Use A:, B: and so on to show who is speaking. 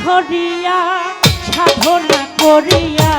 A: ধরিয়া সাধনা করিয়া